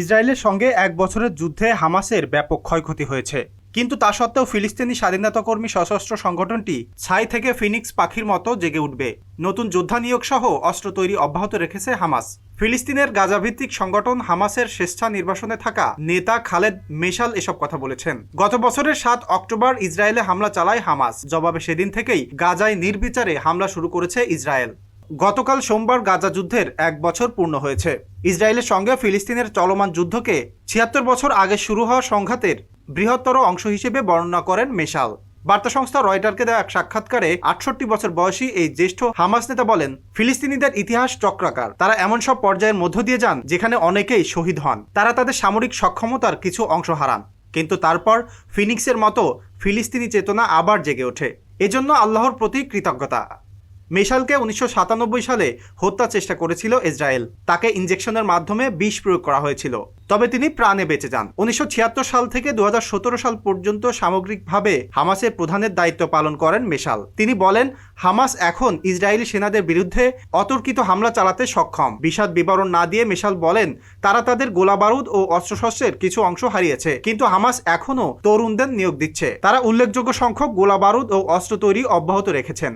ইসরায়েলের সঙ্গে এক বছরের যুদ্ধে হামাসের ব্যাপক ক্ষয়ক্ষতি হয়েছে। কিন্তু তা সত্ত্বেও ফিলিস্তিনি স্বাধীনতা কর্মী সশস্ত্র সংগঠনটি ছাই থেকে ফিনিক্স পাখির মতো জেগে উঠবে। নতুন যোদ্ধা নিয়োগ সহ অস্ত্র তৈরি অব্যাহত রেখেছে হামাস। ফিলিস্তিনের গাজাভিত্তিক সংগঠন হামাসের স্বেচ্ছা নির্বাসনে থাকা নেতা খালেদ মেশাল এসব কথা বলেছেন। গত বছরের সাত অক্টোবর ইসরায়েলে হামলা চালায় হামাস। জবাবে সেদিন থেকেই গাজায় নির্বিচারে হামলা শুরু করেছে ইসরায়েল। গতকাল সোমবার গাজা যুদ্ধের এক বছর পূর্ণ হয়েছে। ইসরায়েলের সঙ্গে ফিলিস্তিনের চলমান যুদ্ধকে ছিয়াত্তর বছর আগে শুরু হওয়া সংঘাতের বৃহত্তর অংশ হিসেবে বর্ণনা করেন মেশাল। বার্তা সংস্থা রয়টারকে দেওয়া এক সাক্ষাৎকারে আটষট্টি বছর বয়সী এই জ্যেষ্ঠ হামাস নেতা বলেন, ফিলিস্তিনিদের ইতিহাস চক্রাকার। তারা এমন সব পর্যায়ের মধ্য দিয়ে যান যেখানে অনেকেই শহীদ হন। তারা তাদের সামরিক সক্ষমতার কিছু অংশ হারান। কিন্তু তারপর ফিনিক্সের মতো ফিলিস্তিনি চেতনা আবার জেগে ওঠে। এজন্য আল্লাহর প্রতি কৃতজ্ঞতা। মেশালকে উনিশশো সাতানব্বই সালে হত্যা চেষ্টা করেছিল ইসরায়েল। তাকে ইঞ্জেকশনের মাধ্যমে বিষ প্রয়োগ করা হয়েছিল। তবে তিনি প্রাণে বেঁচে যান। উনিশশো ছিয়াত্তর সাল থেকে দু হাজার সতেরো সাল পর্যন্ত সামগ্রিকভাবে হামাসের প্রধানের দায়িত্ব পালন করেন মেশাল। তিনি বলেন, হামাস এখন ইসরায়েলি সেনাদের বিরুদ্ধে অতর্কিত হামলা চালাতে সক্ষম। বিশদ বিবরণ না দিয়ে মেশাল বলেন, তারা তাদের গোলাবারুদ ও অস্ত্রশস্ত্রের কিছু অংশ হারিয়েছে, কিন্তু হামাস এখনও তরুণদের নিয়োগ দিচ্ছে। তারা উল্লেখযোগ্য সংখ্যক গোলাবারুদ ও অস্ত্র তৈরি অব্যাহত রেখেছেন।